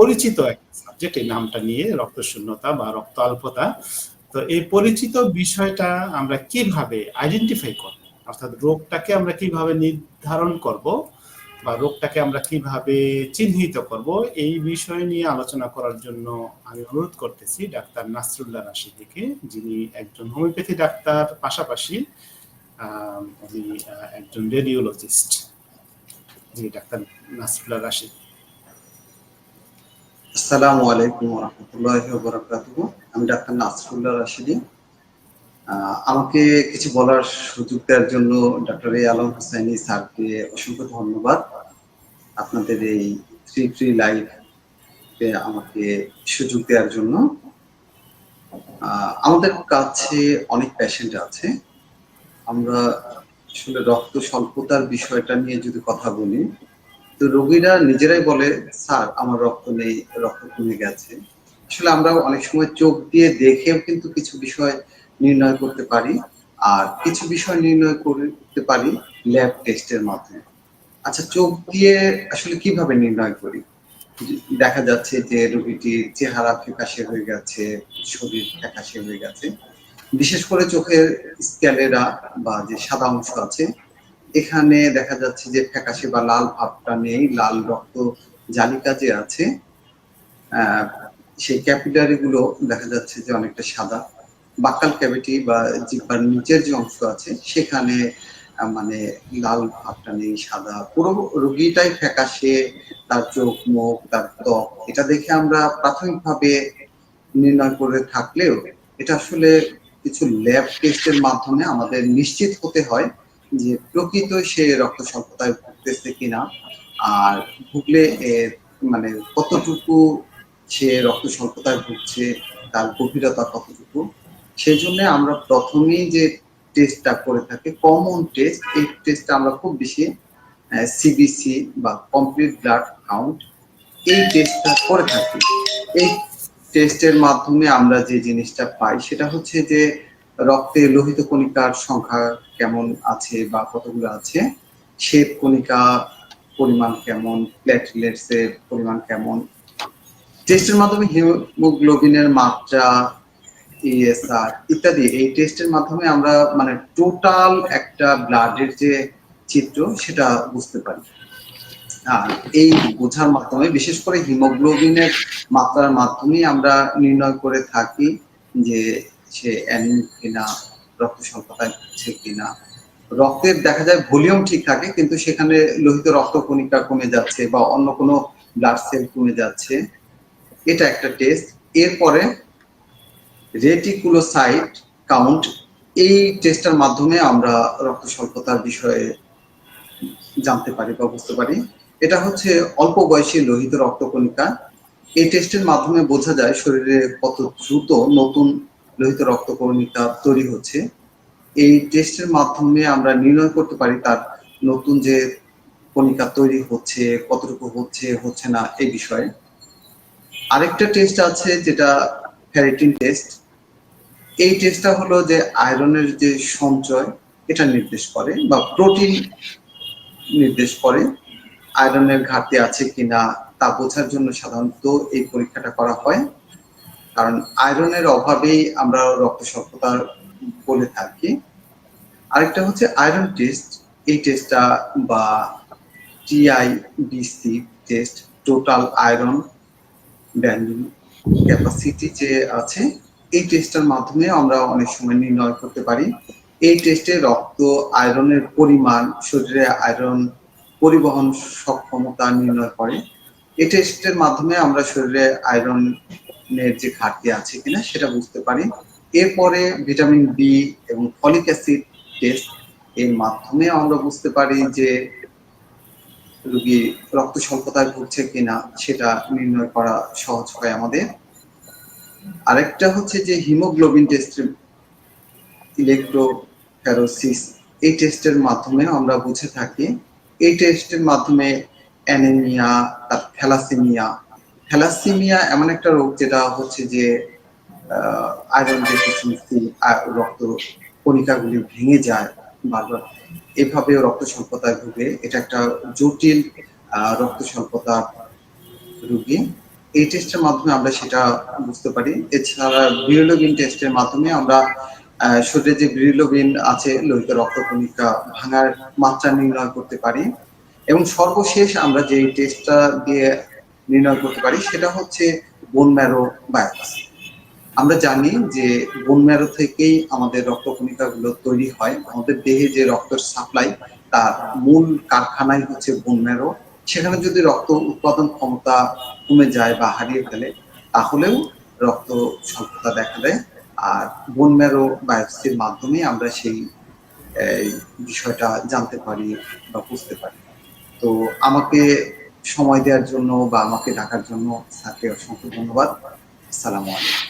পরিচিত একটা সাবজেক্ট এই নামটা নিয়ে রক্ত শূন্যতা বা রক্ত অল্পতা তো এই পরিচিত বিষয়টা আমরা কীভাবে আইডেন্টিফাই করব? অর্থাৎ রোগটাকে আমরা কীভাবে নির্ধারণ করব বা রোগটাকে আমরা কীভাবে চিহ্নিত করব? এই বিষয় নিয়ে আলোচনা করার জন্য আমি অনুরোধ করতেছি ডাক্তার নাসরুল্লাহ রাশিদিকে, যিনি একজন হোমিওপ্যাথি ডাক্তার পাশাপাশি একজন রেডিওলজিস্ট জি ডাক্তার নাসরুল্লাহ রাশিদ। আসসালামু আলাইকুম রহমতুল্লাহ বরাকাতুহু আমি ডাক্তার নাসরুল্লাহ রাশিদি। আমাকে কিছু বলার সুযোগ দেওয়ার জন্য ডক্টর এ আলম হোসেনি স্যারকে অসংখ্য ধন্যবাদ। আপনাদের এই ফ্রি ফ্রি লাইভ আমাকে সুযোগ দেওয়ার জন্য। আমাদের কাছে অনেক পেশেন্ট আছে। আমরা আসলে রক্ত স্বল্পতার বিষয়টা নিয়ে যদি কথা বলি তো রোগীরা নিজেরাই বলে, স্যার, আমার রক্ত নেই, রক্ত কমে গেছে। আসলে আমরা অনেক সময় চোখ দিয়ে দেখেও কিন্তু কিছু বিষয় নির্ণয় করতে পারি আর কিছু বিষয় নির্ণয় করতে পারি ল্যাব টেস্টের মাধ্যমে। আচ্ছা চোখ দিয়ে আসলে কীভাবে নির্ণয় করি? দেখা যাচ্ছে যে রোগীটির চেহারা ফ্যাকাশে হয়ে গেছে, শরীর ফ্যাকাশে হয়ে গেছে। বিশেষ করে চোখের স্ক্যালেরা বা যে সাদা অংশ আছে এখানে দেখা যাচ্ছে যে ফ্যাকাশে বা লাল ভাবটা নেই, লাল রক্ত জালিকা যে আছে। সেই ক্যাপিলারি গুলো দেখা যাচ্ছে যে অনেকটা সাদা। বাকাল ক্যাভিটি বা জিব্বার নিচের যে অংশ আছে, সেখানে মানে লাল ভাবটা নেই, সাদা। পুরো রোগীটাই ফ্যাকাশে, তার চোখ, মুখ, তার ত্বক, এটা দেখে আমরা প্রাথমিকভাবে নির্ণয় করে থাকলেও এটা আসলে কিছু ল্যাব টেস্টের মাধ্যমে আমাদের নিশ্চিত হতে হয়। যে প্রকৃত সে রক্ত স্বল্পতায় ভুগতেছে কিনা, আর ভুগলে মানে কতটুকু সে রক্ত স্বল্পতায় ভুগছে, তার গভীরতা কতটুকু সেই জন্য আমরা প্রথমেই যে টেস্টটা করে থাকি কমন টেস্ট এই টেস্টটা আমরা খুব বেশি সিবিসি বা কমপ্লিট ব্লাড কাউন্ট এই টেস্টটা করে থাকি। এই টেস্টের মাধ্যমে আমরা যে জিনিসটা পাই, সেটা হচ্ছে যে রক্তে লোহিত কণিকার সংখ্যা কেমন আছে বা কতগুলো আছে? শ্বেত কণিকা পরিমাণ কেমন? প্ল্যাটলেটস এর পরিমাণ কেমন? টেস্টের মাধ্যমে হিমোগ্লোবিনের মাত্রা ইএসআর ইত্যাদি। এই টেস্টের মাধ্যমে আমরা মানে টোটাল একটা ব্লাডের যে চিত্র, সেটা বুঝতে পারি। আর এই বোঝার মাধ্যমে, বিশেষ করে হিমোগ্লোবিনের মাত্রার মাধ্যমে আমরা নির্ণয় করে থাকি যে সে অ্যানিমিক কিনা, রক্ত স্বল্পতায় হচ্ছে কিনা। রক্তের দেখা যায় ভলিউম ঠিক থাকে, কিন্তু সেখানে লোহিত রক্ত কণিকা কমে যাচ্ছে বা অন্য কোনো ব্লাড সেল কমে যাচ্ছে। এটা একটা টেস্ট এরপরে রেটিকুলোসাইট কাউন্ট এই টেস্টের মাধ্যমে আমরা রক্ত স্বল্পতার বিষয়ে জানতে পারি বা বুঝতে পারি। এটা হচ্ছে অল্প বয়সী লোহিত রক্তকণিকা এই টেস্টের মাধ্যমে বোঝা যায় শরীরে কত দ্রুত নতুন লোহিত রক্তকণিকা তৈরি হচ্ছে। এই টেস্টের মাধ্যমে আমরা নির্ণয় করতে পারি তার নতুন যে কণিকা তৈরি হচ্ছে, কতটুকু হচ্ছে হচ্ছে না এই বিষয়ে। আরেকটা টেস্ট আছে যেটা ফ্যারিটিন টেস্ট এই টেস্টটা হলো যে আয়রনের যে সঞ্চয়, এটা নির্দেশ করে বা প্রোটিন নির্দেশ করে আয়রনের ঘাটতি আছে কিনা তা বোঝার জন্য সাধারণত এই পরীক্ষাটা করা হয়। কারণ আয়রনের অভাবেই আমরা রক্ত স্বল্পতা বলে থাকি। আরেকটা হচ্ছে আয়রন টেস্ট। এই টেস্টটা বা TIBC test total iron value capacity যে আছে, এই টেস্টের মাধ্যমে আমরা অনেক সময় নির্ণয় করতে পারি। এই টেস্টে রক্ত আয়রনের পরিমাণ, শরীরে আয়রন পরিবহন সক্ষমতা নির্ণয় করে। এই টেস্টের মাধ্যমে আমরা শরীরে আয়রনের যে ঘাটতি আছে কিনা সেটা বুঝতে পারি। এরপরে ভিটামিন বি এবং ফলিক অ্যাসিড টেস্ট এর মাধ্যমে আমরা বুঝতে পারি যে রোগী রক্ত স্বল্পতায় ভুগছে কিনা সেটা নির্ণয় করা সহজ হয় আমাদের। আরেকটা হচ্ছে যে হিমোগ্লোবিন টেস্ট ইলেকট্রোফেরোসিস এই টেস্টের মাধ্যমে আমরা বুঝে থাকি। এই টেস্টের মাধ্যমে অ্যানেমিয়া তার থ্যালাসেমিয়া থ্যালাসেমিয়া এমন একটা রোগ যেটা হচ্ছে যে আয়রন ডেফিসিয়েন্সি রক্ত কণিকাগুলি ভেঙে যায় বারবার এভাবে রক্ত স্বল্পতায় ভুগে এটা একটা জটিল রক্ত স্বল্পতা রোগী। এই টেস্টের মাধ্যমে আমরা সেটা বুঝতে পারি। এছাড়া বিরোলোবিন টেস্টের মাধ্যমে আমরা শরীরে যে বিরোলোবিন আছে, লোহিত রক্তকণিকা ভাঙার মাত্রা নির্ণয় করতে পারি। এবং সর্বশেষ আমরা যে টেস্টটা দিয়ে নির্ণয় করতে পারি, সেটা হচ্ছে বোন ম্যারো বায়োপসি আমরা জানি যে বোন ম্যারো থেকেই আমাদের রক্ত রক্তকণিকাগুলো তৈরি হয়, আমাদের দেহে যে রক্তের সাপ্লাই তার মূল কারখানাই হচ্ছে বোন ম্যারো সেখানে যদি রক্ত উৎপাদন ক্ষমতা কমে যায় বা হারিয়ে ফেলে, তাহলেও রক্ত স্বল্পতা দেখা দেয়। আর বোন ম্যারো বায়োপসির মাধ্যমে আমরা সেই বিষয়টা জানতে পারি বা বুঝতে পারি। তো আমাকে সময় দেওয়ার জন্য বা আমাকে ডাকার জন্য থাকে অসংখ্য ধন্যবাদ। আসসালামু আলাইকুম।